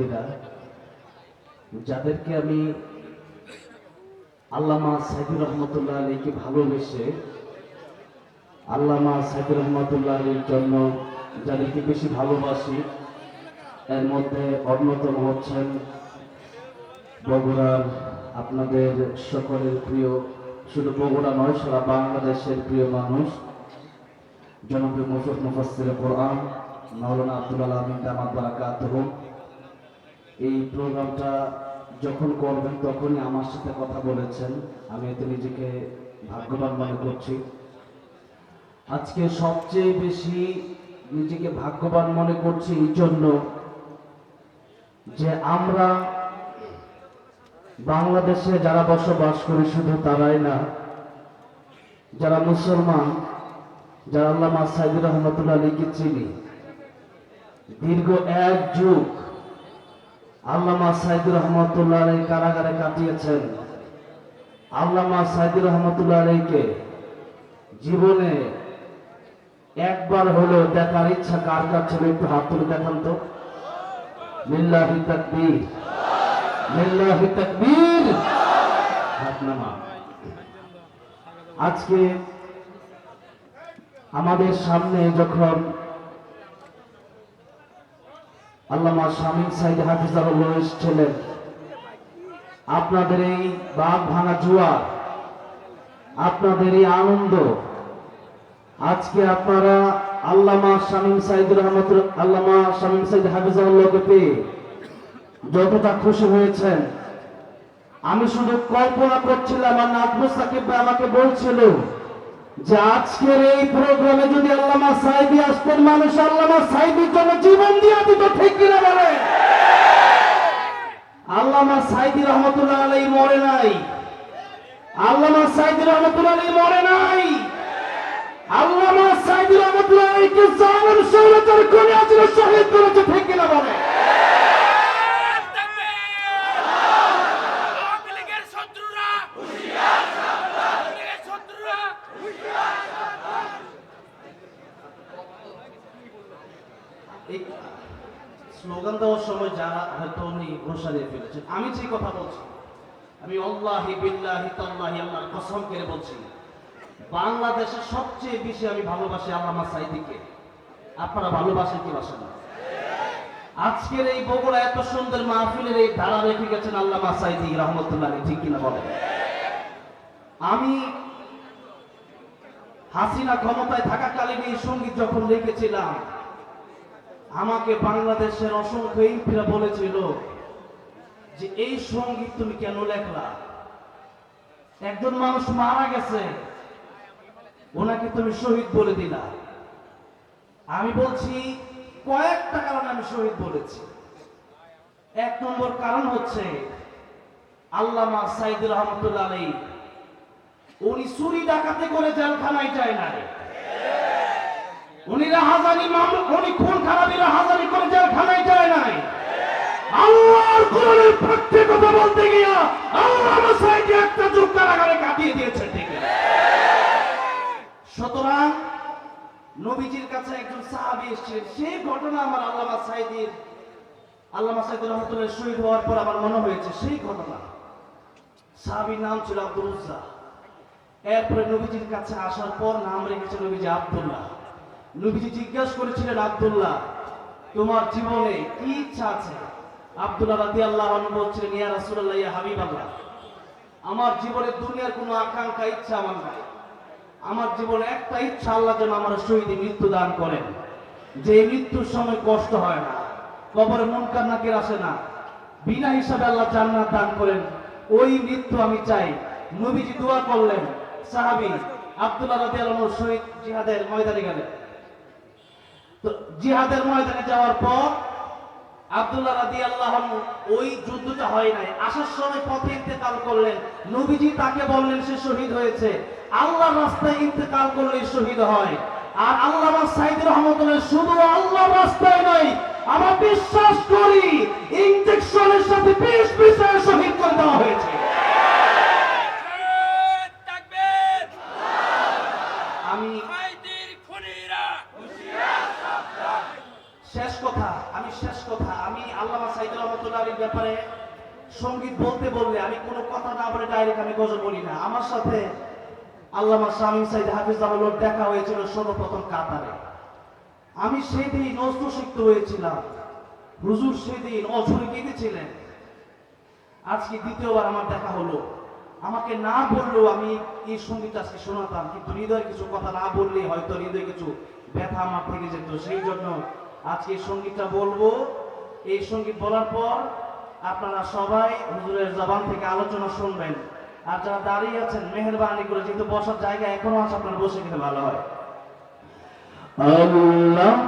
ব্যক্তিরা যাদেরকে আমি আল্লামা সাইদুর রহমতুল্লাহ আলীকে ভালোবেসে, আল্লামা সাইদুর রহমতুল্লাহ আলীর জন্য যাদেরকে বেশি ভালোবাসি, এর মধ্যে অন্যতম হচ্ছেন বগুড়ার আপনাদের সকলের প্রিয়, শুধু বগুড়া নয়, সারা বাংলাদেশের প্রিয় মানুষ জনপ্রিয় মুফত মুফাসির কোরআন, মাওলানা আব্দুল আলমিন দামাত বারাকাতুহুম এই প্রোগ্রামটা যখন করবেন তখনই আমার সাথে কথা বলেছেন। আমি এতে নিজেকে ভাগ্যবান মনে করছি। আজকে সবচেয়ে বেশি নিজেকে ভাগ্যবান মনে করছি এই জন্য যে আমরা বাংলাদেশে যারা বসবাস করি শুধু তারাই না, যারা মুসলমান, যারা আল্লামা সাইদুর রহমতুল্লাহ আলীকে চিনি, দীর্ঘ এক যুগ আল্লামা সাইদুর রহমতুল্লাহ আলী কারাগারে কাটিয়েছেন। আল্লামা সাইদুর রহমতুল্লাহ আলীকে জীবনে একবার হলেও দেখার ইচ্ছা কার কার ছিল একটু হাত তুলে দেখান তো। আজকে আমাদের সামনে যখন আল্লামা শামীম সাইদ হাফিজারুল্লাহ এসেছিলেন। আপনাদের এই বাঘ ভাঙা জুয়ার আপনাদের এই আনন্দ, আজকে আপনারা আল্লামা শামীম সাইদ রহমত আল্লামা শামীম সাইদ হাফিজাউল্লাহকে পেয়ে যতটা খুশি হয়েছেন। আমি শুধু কল্পনা করছিলাম, আর নাজমু সাকিব আমাকে বলছিল যে আজকের এই প্রোগ্রামে যদি আল্লামা সাইদি আসতেন, মানুষ আল্লামা সাইদির জন্য জীবন দিয়ে ঠিক কিনা বলে আল্লামা সাইদি রহমতুল্লাহ আলাই মরে নাই। আল্লামা সাইদি রহমতুল্লাহ আলাই মরে নাই। আল্লামা সাইদি রহমতুল্লাহ আলাইকে জালেম সৌরচার করে আজকে শহীদ করেছে ঠিক কিনা বলে আওয়ামী লীগের স্লোগান দেওয়ার সময় যারা হয়তো উনি ঘোষণা দিয়ে ফেলেছেন, আমি যে কথা বলছি, আমি আল্লাহি বিল্লাহি তাল্লাহি আল্লাহর কসম করে বলছি, বাংলাদেশের সবচেয়ে বেশি আমি ভালোবাসি আল্লামা সাইদিকে আপনারা ভালোবাসেন কি বাসেন আজকের এই বগুড়া এত সুন্দর মাহফিলের এই ধারা রেখে গেছেন আল্লামা সাইদি রহমতুল্লাহ ঠিক কিনা বলেন? আমি হাসিনা ক্ষমতায় থাকাকালীন এই সংগীত যখন লিখেছিলাম আমাকে বাংলাদেশের অসংখ্য এমপিরা বলেছিল যে, এই সংগীত তুমি কেন লেখলা? একজন মানুষ মারা গেছে। ওনাকে তুমি শহীদ বলে দিলা। আমি বলছি, কয়েকটা কারণে আমি শহীদ বলেছি। এক নম্বর কারণ হচ্ছে, আল্লামা সাইদুর রহমতুল্লাহ আলী উনি চুরি ডাকাতে করে জেলখানায় যায় নাই। উনি রাহাজানি মামলা, উনি খুন খারাপিরা হাজারি করে জেলখানায় যায় নাই। আল্লাহর কোরআনের পক্ষে কথা বলতে গিয়া আল্লাহ সাইদি একটা যুগ কারাগারে কাটিয়ে দিয়েছে ঠিক সুতরাং নবীজির কাছে একজন সাহাবী এসেছিলেন। সেই ঘটনা আমার আল্লামা সাইদির আল্লামা সাইদুর রহমতুল্লাহ শহীদ হওয়ার পর আমার মনে হয়েছে, সেই ঘটনা। সাহাবীর নাম ছিল আব্দুল উজ্জা এরপরে নবীজির কাছে আসার পর নাম রেখেছে নবীজি আব্দুল্লাহ। নবীজি জিজ্ঞাসা করেছিলেন, আব্দুল্লাহ, তোমার জীবনে কি ইচ্ছা আছে? আব্দুল্লাহ রাদি আল্লাহ বলছিলেন, ইয়া রাসূলুল্লাহ, ইয়া হাবিবাল্লাহ, আমার জীবনে দুনিয়ার কোনো আকাঙ্ক্ষা, ইচ্ছা আমার নাই। আমার জীবনে একটা ইচ্ছা আল্লাহ যেন আমার শহীদে মৃত্যু দান করেন। যে মৃত্যুর সময় কষ্ট হয় না, কবরে মন কান্নাকের আসে না, বিনা হিসাবে আল্লাহ জান্নাত দান করেন, ওই মৃত্যু আমি চাই। নবীজি দোয়া করলেন, সাহাবী, আব্দুল্লাহ রাদিয়াল্লাহু শহীদ জিহাদের ময়দানে গেলেন। জিহাদের ময়দানে যাওয়ার পর আব্দুল্লাহ রাদিয়াল্লাহু আনহু ওই যুদ্ধটা হয় নাই। আসার সময় পথে ইন্তেকাল করলেন। নবীজি তাকে বললেন, সে শহীদ হয়েছে। আল্লাহর রাস্তায় ইন্তেকাল করলে শহীদ হয়। আর আল্লাহ সাইদ রহমতুল্লাহ শুধু আল্লাহ রাস্তায় নয়, আমরা বিশ্বাস করি, ইনজেকশনের সাথে বিষ বিষয়ে শহীদ করে দেওয়া হয়েছে তাকবীর আমি মাইদির খুনিরা শেষ কথা আমি শেষ কথা আমি আল্লামা সাইদুর রহমতুল্লাহ ব্যাপারে সংগীত বলতে বললে আমি কোনো কথা না বলে ডাইরেক্ট আমি গজল বলি না। আমার সাথে আল্লামা শামীম সাইদ হাফিজ আহমদ দেখা হয়েছিল সর্বপ্রথম কাতারে। আমি সেদিন শিখত হয়েছিলাম। হুজুর সেদিন অঝরে কেঁদেছিলেন। আজকে দ্বিতীয়বার আমার দেখা হলো। আমাকে না বললেও আমি এই সংগীত আজকে শোনাতাম, কিন্তু হৃদয়ের কিছু কথা না বললে হয়তো হৃদয়ে কিছু ব্যথা আমার থেকে যেত। সেই জন্য আজকে সঙ্গীতটা বলব। এই সংগীত বলার পর আপনারা সবাই হুজুরের জবান থেকে আলোচনা শুনবেন। আর যারা দাঁড়িয়ে আছেন, মেহরবানি করে, যেহেতু বসার জায়গা এখনও আছে, আপনারা বসে গেলে ভালো হয়। আল্লাহ।